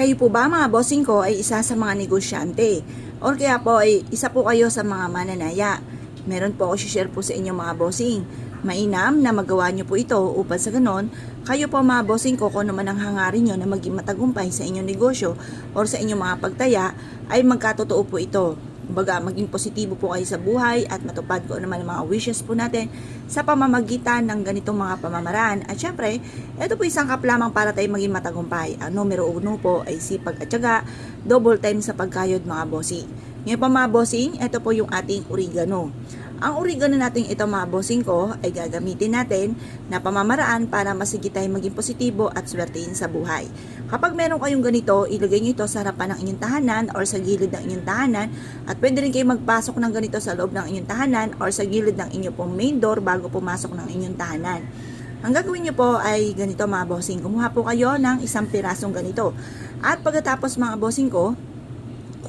Kayo po ba mga bossing ko ay isa sa mga negosyante? Or kaya po ay isa po kayo sa mga mananaya? Meron po ako share po sa inyo mga bossing. Mainam na magawa nyo po ito upang sa ganon, kayo po mga bossing ko kung ano man ang hangarin nyo na maging matagumpay sa inyong negosyo or sa inyong mga pagtaya ay magkatotoo po ito. Kumbaga, maging positibo po kayo sa buhay at matupad ko naman ang mga wishes po natin sa pamamagitan ng ganitong mga pamamaraan. At syempre, ito po isang kap lamang para tayo maging matagumpay. Ang numero uno po ay sipag at syaga, double time sa pagkayod mga bossing. Ngayon pa mga bossing, ito po yung ating oregano. Ang oregano natin ito mga bossing ko ay gagamitin natin na pamamaraan para masigit tayo maging positibo at swertein sa buhay. Kapag meron kayong ganito, ilagay nyo ito sa harapan ng inyong tahanan or sa gilid ng inyong tahanan at pwede rin kayo magpasok ng ganito sa loob ng inyong tahanan or sa gilid ng inyong pong main door bago pumasok ng inyong tahanan. Ang gagawin nyo po ay ganito mga bossing. Kumuha po kayo ng isang pirasong ganito. At pagkatapos mga bossing ko,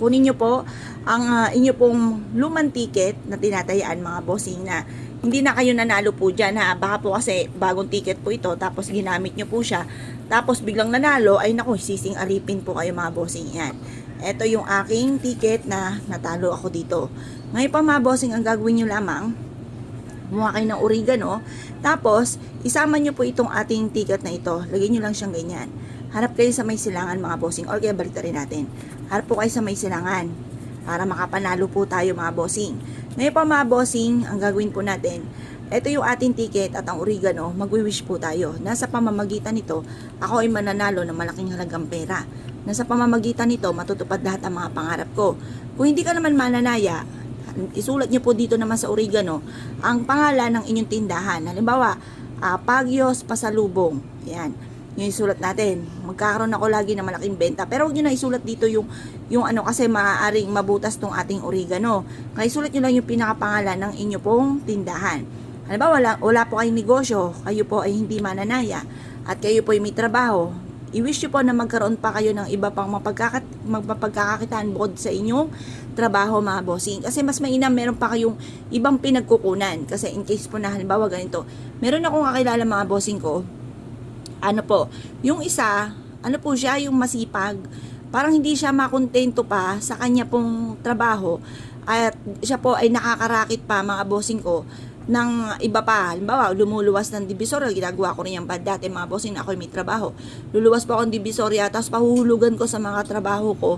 kunin nyo po ang uh, inyo pong lumang ticket na tinatayaan mga bossing na hindi na kayo nanalo po dyan ha. Baka po kasi bagong ticket po ito tapos ginamit nyo po siya. Tapos biglang nanalo ay naku sising alipin po kayo mga bossing yan. Ito yung aking ticket na natalo ako dito. Ngayon pa mga bossing ang gagawin nyo lamang kumuha kayo ng oregano, tapos isama nyo po itong ating ticket na ito. Lagyan nyo lang siyang ganyan. Harap kayo sa may silangan mga bossing, or kaya balik rin natin. Harap po kayo sa may silangan para makapanalo po tayo mga bossing. Ngayon pa mga bossing, ang gagawin po natin, ito yung ating ticket at ang oregano, magwi-wish po tayo. Nasa pamamagitan nito, ako ay mananalo ng malaking halagang pera. Nasa pamamagitan nito, matutupad lahat ang mga pangarap ko. Kung hindi ka naman mananaya, isulat niyo po dito naman sa oregano ang pangalan ng inyong tindahan. Halimbawa, uh, Pagyos Pasalubong. Yan. Yung isulat natin. Magkakaroon ako lagi ng malaking benta. Pero huwag nyo na isulat dito yung, yung ano kasi maaaring mabutas tong ating oregano. Kaya isulat nyo lang yung pinakapangalan ng inyo pong tindahan. Halimbawa, wala, wala po kayong negosyo, kayo po ay hindi mananaya, at kayo po ay may trabaho, i-wish nyo po na magkaroon pa kayo ng iba pang mapagkakat, bukod sa inyong trabaho mga bossing. Kasi mas mainam meron pa kayong ibang pinagkukunan. Kasi in case po na halimbawa ganito, meron akong kakilala mga bossing ko, ano po, yung isa, ano po siya, yung masipag, parang hindi siya makontento pa sa kanya pong trabaho at siya po ay nakakarakit pa mga bossing ko ng iba pa. Halimbawa, lumuluwas ng divisoria, ginagawa ko rin yan pa dati mga bossing, ako may trabaho. Luluwas po akong divisoria, tapos pahuhulugan ko sa mga trabaho ko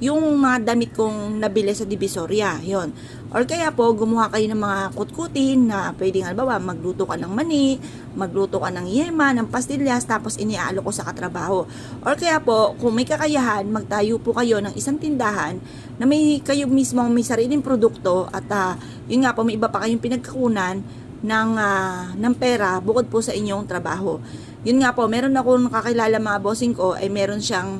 yung mga damit kong nabili sa divisoria. Yon. Or kaya po, gumawa kayo ng mga kutkutin na pwedeng halimbawa, magluto ka ng mani, magluto ka ng yema, ng pastillas, tapos iniaalo ko sa katrabaho. Or kaya po, kung may kakayahan, magtayo po kayo ng isang tindahan na may kayo mismo may sariling produkto at uh, yun nga po, may iba pa kayong pinagkakunan ng, uh, ng pera bukod po sa inyong trabaho. Yun nga po, meron akong kakilala mga bossing ko ay meron siyang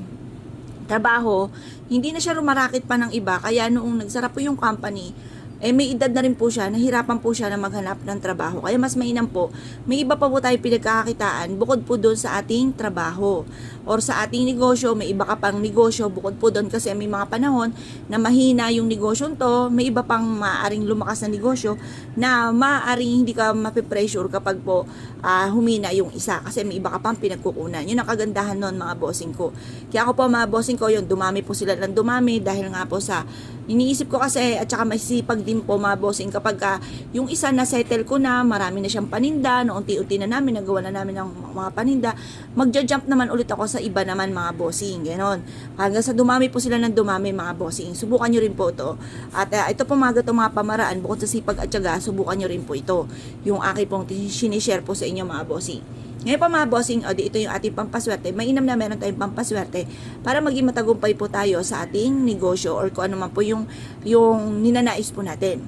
trabaho, hindi na siya rumarakit pa ng iba, kaya noong nagsara po yung company, eh may edad na rin po siya, nahirapan po siya na maghanap ng trabaho. Kaya mas mainam po, may iba pa po tayo pinagkakakitaan bukod po doon sa ating trabaho. Or sa ating negosyo, may iba ka pang negosyo bukod po doon kasi may mga panahon na mahina yung negosyo to, may iba pang maaring lumakas na negosyo na maaring hindi ka mapipressure kapag po uh, humina yung isa kasi may iba ka pang pinagkukunan. Yun ang kagandahan nun mga bossing ko. Kaya ako po mga bossing ko yun, dumami po sila ng dumami dahil nga po sa iniisip ko kasi at saka masipag din po mga bossing kapag ka, yung isa na settle ko na, marami na siyang paninda, no unti-unti na namin, nagawa na namin ng mga paninda, magja-jump naman ulit ako sa iba naman mga bossing, ganon. Hanggang sa dumami po sila ng dumami mga bossing, subukan nyo rin po ito. At uh, ito po mga gato mga pamaraan, bukod sa sipag at syaga, subukan nyo rin po ito. Yung aking pong sinishare po sa inyo mga bossing. Ngayon pa mga bossing, o di ito yung ating pampaswerte. Mainam na meron tayong pampaswerte para maging matagumpay po tayo sa ating negosyo or kung ano man po yung, yung ninanais po natin.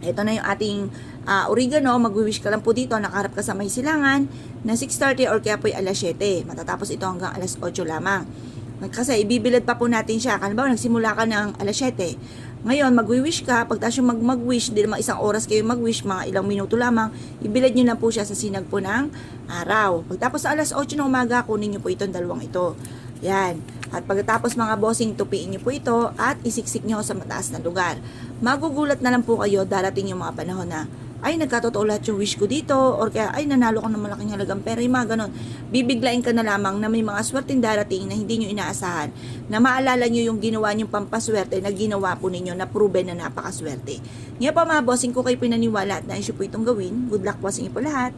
Ito na yung ating uh, oregano. Mag-wish ka lang po dito. Nakaharap ka sa may silangan na 6.30 or kaya po yung alas 7. Matatapos ito hanggang alas 8 lamang. Kasi ibibilad pa po natin siya. Kaya nagsimula ka ng alas 7. Ngayon, mag-wish ka. Pag tayo mag mag-wish, di naman isang oras kayo mag-wish, mga ilang minuto lamang, ibilad nyo na po siya sa sinag po ng araw. Pagtapos sa alas 8 ng umaga, kunin nyo po itong dalawang ito. Yan. At pagkatapos mga bossing, tupiin nyo po ito at isiksik nyo sa mataas na lugar. Magugulat na lang po kayo darating yung mga panahon na ay nagkatotoo lahat yung wish ko dito or kaya ay nanalo ko ng malaking halagang pera yung mga ganon bibiglain ka na lamang na may mga swerteng darating na hindi nyo inaasahan na maalala nyo yung ginawa nyong pampaswerte na ginawa po ninyo na proven na napakaswerte. Ngayon po mga bossing ko kayo pinaniwala at naisyo po itong gawin good luck inyo po lahat